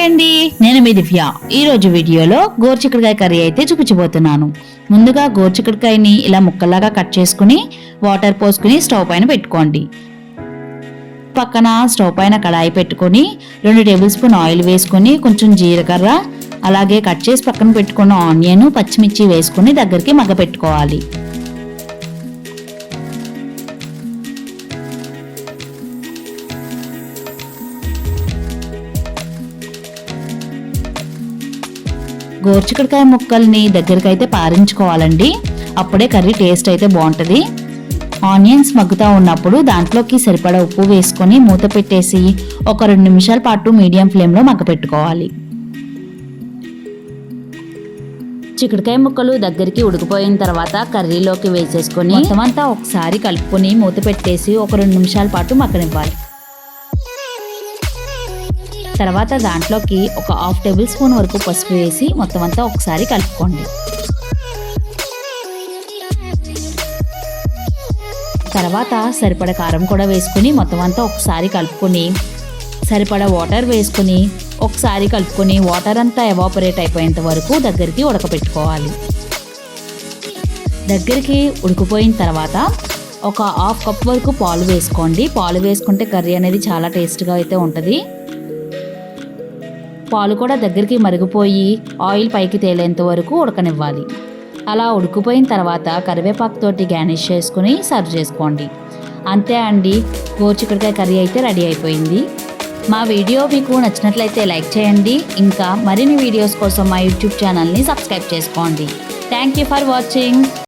Hi అండి. నేను మీ దివ్య. ఈ రోజు వీడియోలో గోర్చికడికాయ కర్రీ అయితే చూపించబోతున్నాను. ముందుగా గోర్చికడికాయని ఇలా ముక్కల్లాగా కట్ చేసుకుని వాటర్ పోసుకుని స్టవ్ పైన పెట్టుకోండి. పక్కన స్టవ్ పైన కడాయి పెట్టుకొని రెండు టేబుల్ స్పూన్ ఆయిల్ వేసుకొని కొంచెం జీలకర్ర అలాగే కట్ చేసి పక్కన పెట్టుకున్న ఆనియన్ పచ్చిమిర్చి వేసుకొని దగ్గరికి మగ్గ పెట్టుకోవాలి గోర్చిక్కడికాయ ముక్కల్ని దగ్గరికి అయితే పారించుకోవాలండి. అప్పుడే కర్రీ టేస్ట్ అయితే బాగుంటుంది. ఆనియన్స్ మగ్గుతూ ఉన్నప్పుడు దాంట్లోకి సరిపడా ఉప్పు వేసుకొని మూత పెట్టేసి ఒక రెండు నిమిషాల పాటు మీడియం ఫ్లేమ్లో మగ్గ పెట్టుకోవాలి. చిక్కుడుకాయ ముక్కలు దగ్గరికి ఉడికిపోయిన తర్వాత కర్రీలోకి వేసేసుకొని మొత్తం ఒకసారి కలుపుకొని మూత పెట్టేసి ఒక రెండు నిమిషాల పాటు మగ్గనివ్వాలి. తర్వాత దాంట్లోకి ఒక హాఫ్ టేబుల్ స్పూన్ వరకు పసుపు వేసి మొత్తం అంతా ఒకసారి కలుపుకోండి. తర్వాత సరిపడ కారం కూడా వేసుకుని మొత్తం అంతా ఒకసారి కలుపుకొని సరిపడ వాటర్ వేసుకుని ఒకసారి కలుపుకొని వాటర్ అంతా ఎవాపరేట్ అయిపోయేంత వరకు దగ్గరికి ఉడకపెట్టుకోవాలి. దగ్గరికి ఉడికిపోయిన తర్వాత ఒక హాఫ్ కప్ వరకు పాలు వేసుకోండి. పాలు వేసుకుంటే కర్రీ అనేది చాలా టేస్ట్గా అయితే ఉంటుంది. పాలు కూడా దగ్గరికి మరిగిపోయి ఆయిల్ పైకి తేలేంత వరకు ఉడకనివ్వాలి. అలా ఉడికిపోయిన తర్వాత కరివేపాకుతోటి గార్నిష్ చేసుకుని సర్వ్ చేసుకోండి. అంతే అండి గోచిక్కడికాయ కర్రీ అయితే రెడీ అయిపోయింది. మా వీడియో మీకు నచ్చినట్లయితే లైక్ చేయండి. ఇంకా మరిన్ని వీడియోస్ కోసం మా యూట్యూబ్ ఛానల్ని సబ్స్క్రైబ్ చేసుకోండి. Thank you for watching